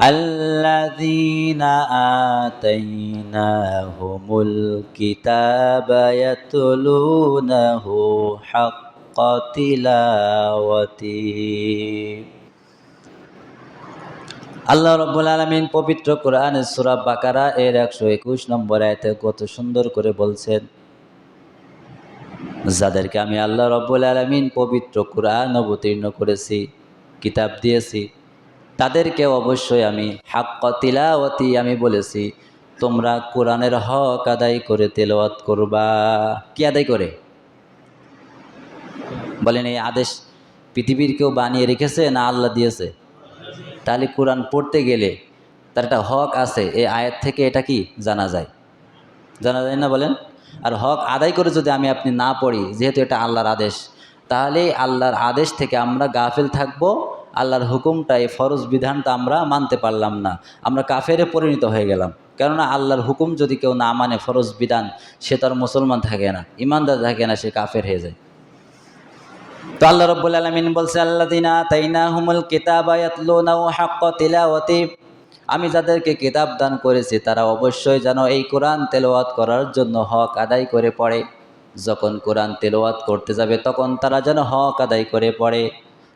الذين آتيناهم الكتاب يتلونه حق تلاوته আল্লাহ রব্বুল আলমিন পবিত্র কোরআন সুরাব বাকারা এর একশো একুশ নম্বর আয়তে কত সুন্দর করে বলছেন যাদেরকে আমি আল্লাহ রব্বুল আলমিন পবিত্র কোরআন অবতীর্ণ করেছি কিতাব দিয়েছি তাদেরকে অবশ্যই আমি হাক্ক তিলাওয়াতি আমি বলেছি, তোমরা কোরআনের হক আদায় করে তেলাওয়াত করবা। কি আদায় করে? বলেন, এই আদেশ পৃথিবীর কেউ বানিয়ে রেখেছে না আল্লাহ দিয়েছে? তাহলে কোরআন পড়তে গেলে তার একটা হক আছে, এই আয়াত থেকে এটা কি জানা যায়? জানা যায় না বলেন? আর হক আদায় করে যদি আমি আপনি না পড়ি, যেহেতু এটা আল্লাহর আদেশ তাহলে আল্লাহর আদেশ থেকে আমরা গাফিল থাকব আল্লাহর হুকুমটা, এই ফরজ বিধানটা আমরা মানতে পারলাম না। আমরা কাফেরে পরিণত হয়ে গেলাম। কেননা আল্লাহর হুকুম যদি কেউ না মানে ফরজ বিধান, সে তার মুসলমান থাকে না। ইমানদার থাকে না, সে কাফের হয়ে যায়। তো আল্লাহ রব্বুল আলমিন বলছে আল্লাহ দিনা তাইনা হুমুল তিলাওয়াতি। আমি যাদেরকে কিতাব দান করেছি, তারা অবশ্যই যেন এই কোরআন তেলাওয়াত করার জন্য হক আদায় করে পড়ে। যখন কোরআন তেলাওয়াত করতে যাবে, তখন তারা যেন হক আদায় করে পড়ে।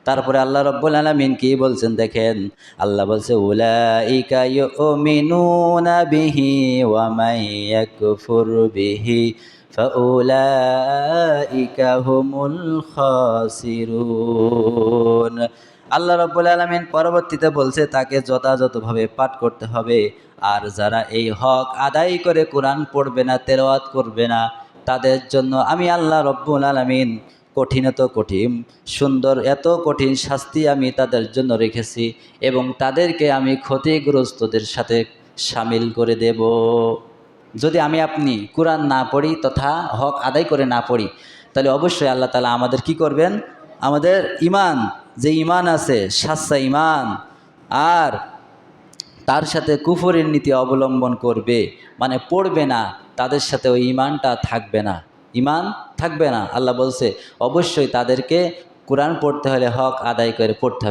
তারপরে আল্লাহ রব্বুল আলমিন কি বলছেন দেখেন আল্লাহ বলছে উলাইকা ইউমিনুনা বিহি ওয়া মাই ইয়াকফুর বিহি فأولئك هم الخاسرون আল্লাহ রব্বুল আলমিন পরবর্তীতে বলছে তাকে যথাযথভাবে পাঠ করতে হবে আর যারা এই হক আদায় করে কোরআন পড়বে না তেলাওয়াত করবে না তাদের জন্য আমি আল্লাহ রব্বুল আলমিন কঠিনত কঠিন, সুন্দর এত কঠিন শাস্তি আমি তাদের জন্য রেখেছি এবং তাদেরকে আমি ক্ষতিগ্রস্তদের সাথে সামিল করে দেব। যদি আমি আপনি কোরআন না পড়ি তথা হক আদায় করে না পড়ি, তাহলে অবশ্যই আল্লাহ তালা আমাদের কি করবেন? আমাদের ইমান যে ইমান আছে, সাচ্চা ইমান আর তার সাথে কুফরের নীতি অবলম্বন করবে মানে পড়বে না, তাদের সাথে ওই ইমানটা থাকবে না। ইমান থাকবে না। আল্লাহ বলছে, অবশ্যই তাদেরকে কোরআন পড়তে হলে হক আদায় করে পড়তে হবে।